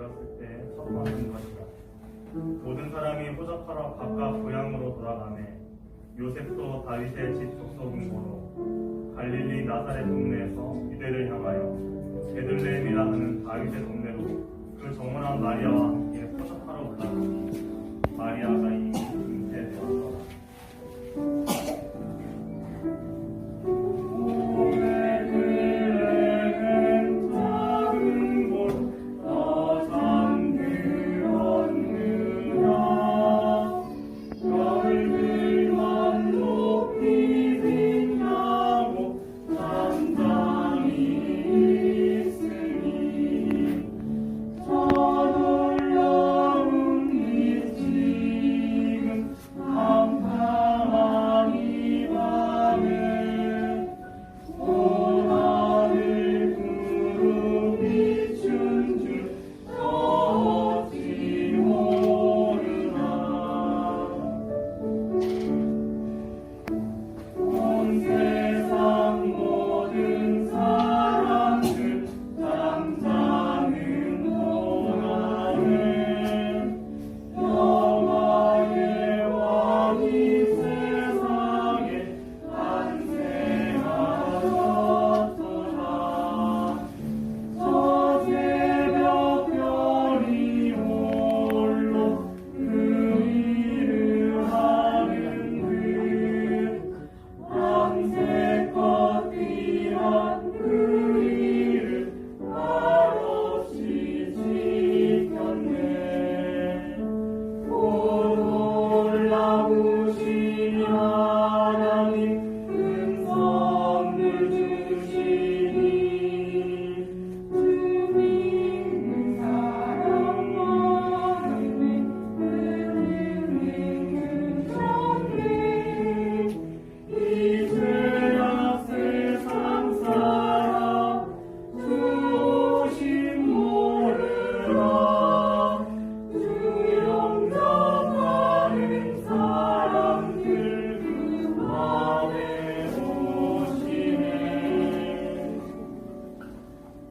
되었을 때 선포하는 것이다. 모든 사람이 호적하러 각각 고향으로 돌아가네. 요셉도 다윗의 집 족속인 거로 갈릴리 나사렛 동네에서 이대를 향하여 베들레헴이라 하는 다윗의 동네로 그 정원한 마리아와 함께 호적하러 올라가니